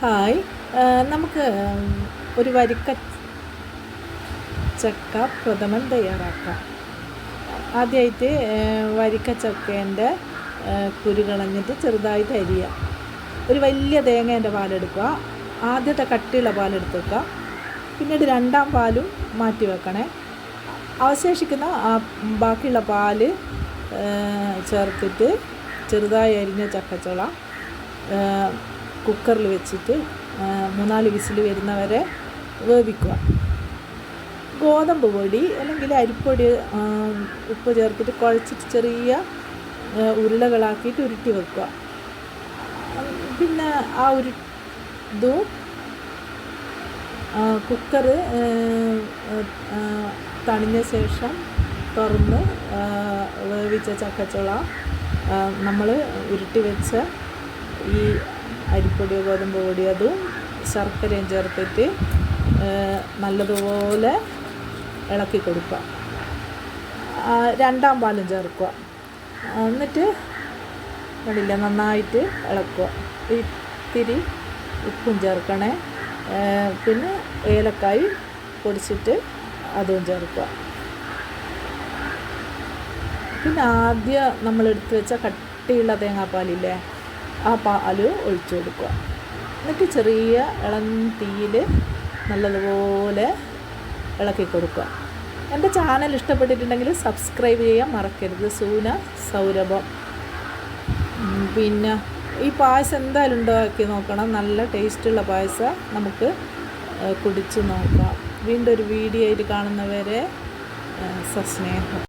Hi നമുക്ക് ഒരു വരിക്ക ചക്ക പ്രഥമൻ തയ്യാറാക്കാം. ആദ്യമായിട്ട് വരിക്ക ചക്കേന്റെ കുരു കളഞ്ഞിട്ട് ചെറുതായിട്ട് അരിയുക ഒരു വലിയ തേങ്ങേന്റെ പാലെടുക്കുക. ആദ്യത്തെ കട്ടിയുള്ള പാലെടുത്ത് വെക്കുക പിന്നീട് രണ്ടാം പാലും മാറ്റി വെക്കണേ അവശേഷിക്കുന്ന ബാക്കിയുള്ള പാൽ ചേർത്തിട്ട് ചെറുതായി അരിഞ്ഞ ചക്കച്ചുള കുക്കറിൽ വെച്ചിട്ട് മൂന്നാൽ വിസിൽ വരുന്നവരെ വേവിക്കുക. ഗോതമ്പ് പൊടി അല്ലെങ്കിൽ അരിപ്പൊടി ഉപ്പ് ചേർത്തിട്ട് കുഴച്ചിട്ട് ചെറിയ ഉരുളകളാക്കിയിട്ട് ഉരുട്ടി വെക്കുക. പിന്നെ ആ ഒരു ഇതും കുക്കർ തണിഞ്ഞ ശേഷം തുറന്ന് വേവിച്ച ചക്കച്ചുള നമ്മൾ ഉരുട്ടി വെച്ച ഈ അരിപ്പൊടിയോ ഗോതമ്പ് പൊടിയോ അതും ശർക്കരയും ചേർത്തിട്ട് നല്ലതുപോലെ ഇളക്കി കൊടുക്കുക. രണ്ടാം പാലും ചേർക്കുക. എന്നിട്ട് കണ്ടില്ല നന്നായിട്ട് ഇളക്കുക. ഇത്തിരി ഉപ്പും ചേർക്കണേ. പിന്നെ ഏലക്കായി പൊടിച്ചിട്ട് അതും ചേർക്കുക. പിന്നെ ആദ്യം നമ്മൾ എടുത്തു വെച്ച കട്ടിയുള്ള തേങ്ങാപ്പാലില്ലേ ആ പാൽ ഒഴിച്ചു കൊടുക്കുക എന്നിട്ട് ചെറിയ ഇളം തീയിൽ നല്ലതുപോലെ ഇളക്കി കൊടുക്കുക. എന്റെ ചാനൽ ഇഷ്ടപ്പെട്ടിട്ടുണ്ടെങ്കിൽ സബ്സ്ക്രൈബ് ചെയ്യാൻ മറക്കരുത്. സൂന സൗരഭം. പിന്നെ ഈ പായസം എന്തായാലും ഉണ്ടാക്കി നോക്കണം. നല്ല ടേസ്റ്റുള്ള പായസം നമുക്ക് കുടിച്ച് നോക്കാം. വീണ്ടും ഒരു വീഡിയോ ആയിട്ട് കാണുന്നവരെ സസ്നേഹം.